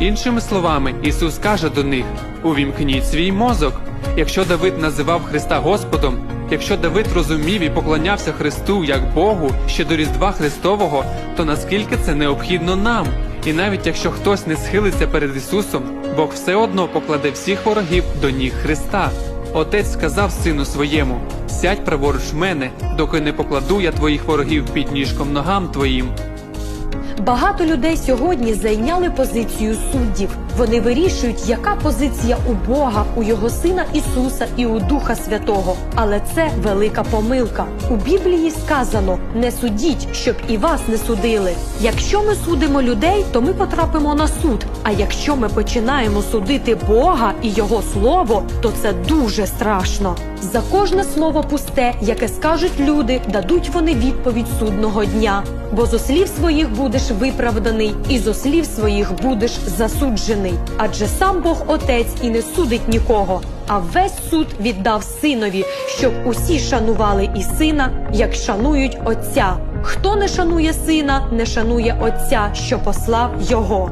Іншими словами, Ісус каже до них: увімкніть свій мозок. Якщо Давид називав Христа Господом, якщо Давид розумів і поклонявся Христу як Богу ще до Різдва Христового, то наскільки це необхідно нам? І навіть якщо хтось не схилиться перед Ісусом, Бог все одно покладе всіх ворогів до ніг Христа. Отець сказав сину своєму: сядь праворуч мене, доки не покладу я твоїх ворогів під ніжком ногам твоїм. Багато людей сьогодні зайняли позицію суддів. Вони вирішують, яка позиція у Бога, у його сина Ісуса і у Духа Святого. Але це велика помилка. У Біблії сказано: не судіть, щоб і вас не судили. Якщо ми судимо людей, то ми потрапимо на суд. А якщо ми починаємо судити Бога і Його слово, то це дуже страшно. За кожне слово пусте, яке скажуть люди, дадуть вони відповідь судного дня. Бо зо слів своїх будеш виправданий, і зо слів своїх будеш засуджений. Адже сам Бог Отець і не судить нікого, а весь суд віддав синові, щоб усі шанували і сина, як шанують Отця. Хто не шанує сина, не шанує Отця, що послав його.